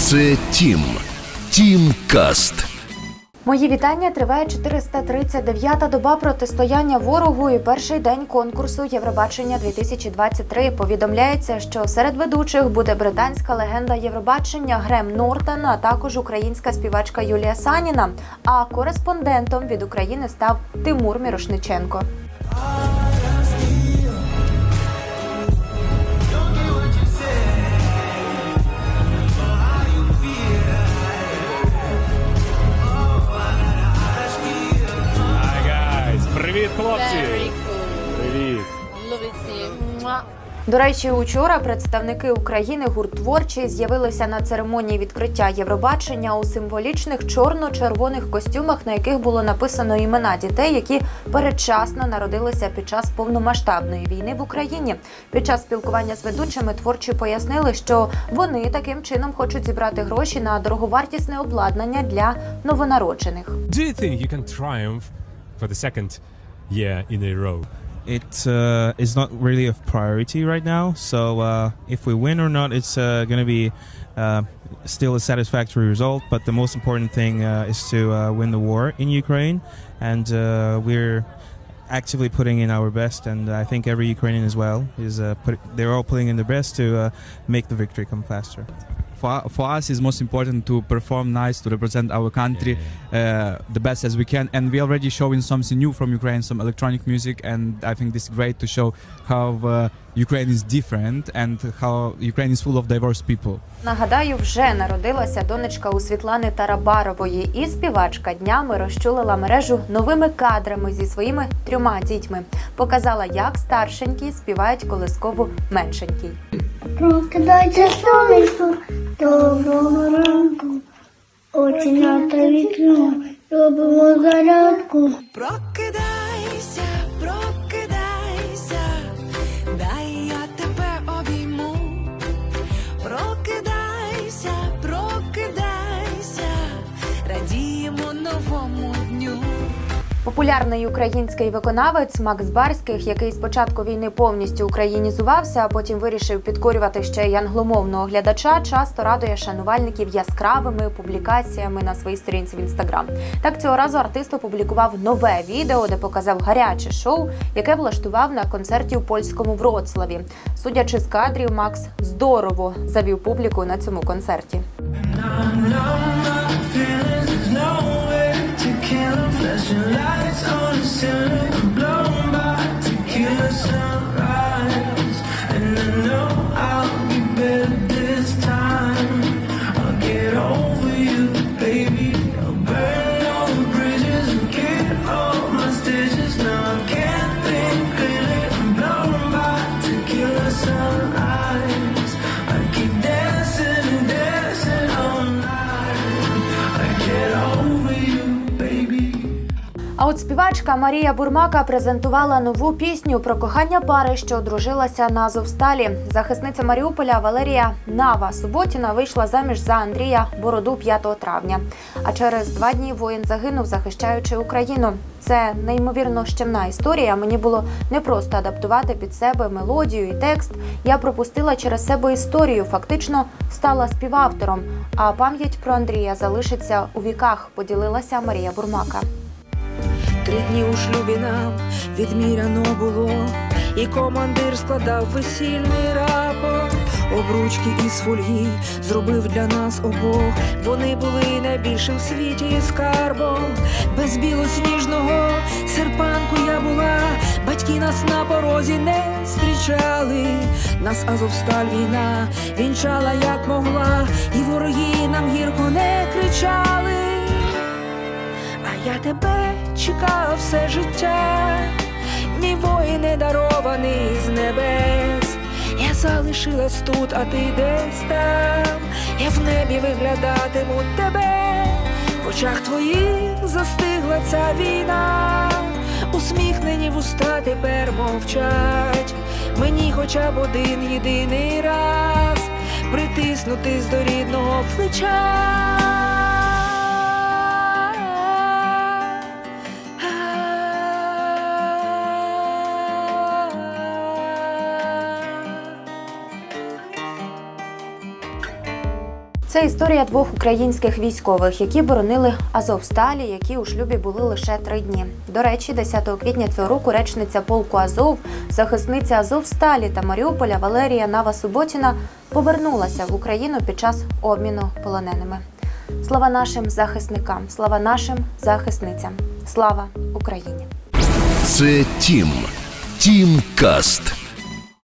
Це Тім. Тім Каст. Мої вітання триває 439-та доба протистояння ворогу і перший день конкурсу Євробачення 2023. Повідомляється, що серед ведучих буде британська легенда Євробачення Грем Нортон, а також українська співачка Юлія Саніна. А кореспондентом від України став Тимур Мірошниченко. До речі, учора представники України гурт творчий з'явилися на церемонії відкриття Євробачення у символічних чорно-червоних костюмах, на яких було написано імена дітей, які передчасно народилися під час повномасштабної війни в Україні. Під час спілкування з ведучими творчі пояснили, що вони таким чином хочуть зібрати гроші на дороговартісне обладнання для новонароджених. Do you think you can triumph for the second year in a row? It uh, is not really a priority right now. So uh, if we win or not, it's uh, going to be uh, still a satisfactory result. But the most important thing uh, is to uh, win the war in Ukraine, and we're actively putting in our best. And I think every Ukrainian as well is put, they're all putting in their best to make the victory come faster. For, for us it's most important to perform nice to represent our country uh, the best as we can and we already showing something new from ukraine some electronic music and i think this is great to show how uh, ukraine is different and how ukraine is full of diverse people Нагадаю, вже народилася донечка у Світлани Тарабарової, і співачка днями розчулила мережу новими кадрами зі своїми трьома дітьми. Показала, як старшенькі співають колискову меншенькій. Прокидайся сонечко, доброго ранку. Очі на та вікно, робимо зарядку. Прокидайся, Популярний український виконавець Макс Барських, який спочатку війни повністю українізувався, а потім вирішив підкорювати ще й англомовного глядача, часто радує шанувальників яскравими публікаціями на своїй сторінці в інстаграм. Так цього разу артист опублікував нове відео, де показав гаряче шоу, яке влаштував на концерті у польському Вроцлаві. Судячи з кадрів, Макс здорово завів публіку на цьому концерті. Flashing lights on a silhouette от співачка Марія Бурмака презентувала нову пісню про кохання пари, що одружилася на Азовсталі. Захисниця Маріуполя Валерія Нава Суботіна вийшла заміж за Андрія Бороду 5 травня. А через два дні воїн загинув, захищаючи Україну. Це неймовірно щемна історія. Мені було непросто адаптувати під себе мелодію і текст. Я пропустила через себе історію, фактично стала співавтором. А пам'ять про Андрія залишиться у віках. Поділилася Марія Бурмака. Три дні у шлюбі нам відміряно було, і командир складав весільний рапорт. Обручки із фольги зробив для нас обох. Вони були найбільшим в світі скарбом. Без білосніжного серпанку я була, батьки нас на порозі не зустрічали. Нас Азовсталь війна вінчала як могла, я тебе чекав все життя, мій воїне дарований з небес. Я залишилась тут, а ти десь там. Я в небі виглядатиму тебе. В очах твоїх застигла ця війна. Усміхнені вуста тепер мовчать. Мені хоча б один єдиний раз притиснутись до рідного плеча. Це історія двох українських військових, які боронили Азовсталі, які у шлюбі були лише три дні. До речі, 10 квітня цього року речниця полку Азов, захисниця Азовсталі та Маріуполя Валерія Нава Суботіна повернулася в Україну під час обміну полоненими. Слава нашим захисникам, слава нашим захисницям, слава Україні! Це Тім. Тім Каст.